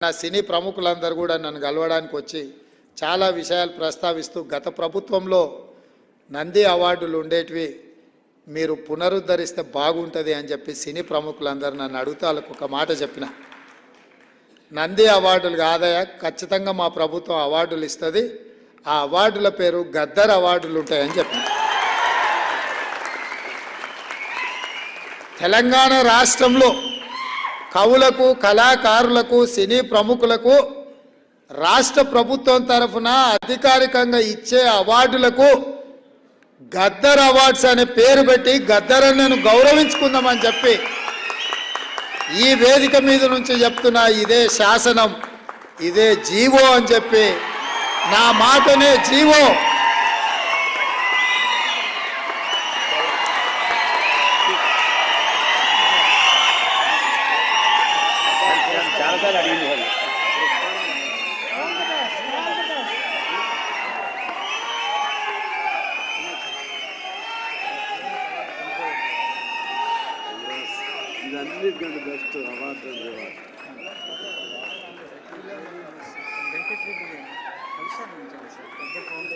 నా సినీ ప్రముఖులందరూ కూడా నన్ను కలవడానికి వచ్చి చాలా విషయాలు ప్రస్తావిస్తూ గత ప్రభుత్వంలో నంది అవార్డులు ఉండేటివి మీరు పునరుద్ధరిస్తే బాగుంటుంది అని చెప్పి సినీ ప్రముఖులందరూ నన్ను అడుగుతాలకు వాళ్ళకు ఒక మాట చెప్పిన. నంది అవార్డులు కాదయా ఖచ్చితంగా మా ప్రభుత్వం అవార్డులు ఇస్తుంది. ఆ అవార్డుల పేరు గద్దర్ అవార్డులు ఉంటాయని చెప్పిన. తెలంగాణ రాష్ట్రంలో కవులకు కళాకారులకు సినీ ప్రముఖులకు రాష్ట్ర ప్రభుత్వం తరఫున అధికారికంగా ఇచ్చే అవార్డులకు గద్దర్ అవార్డ్స్ అనే పేరు పెట్టి గద్దరన్నను గౌరవించుకుందామని చెప్పి ఈ వేదిక మీద నుంచి చెప్తున్నా ఇదే శాసనం ఇదే జీవో అని చెప్పి నా మాటనే జీవో. जानकर अड़ीन भरी ಅನ್ನಿಟ್ಕೊಂಡು ಬೆಸ್ಟ್ ಅವಾರ್ಡ್ ವೆಂಕಟ್ರೆಡ್ಡಿ ಕಳಿಸ್ತಾರೆ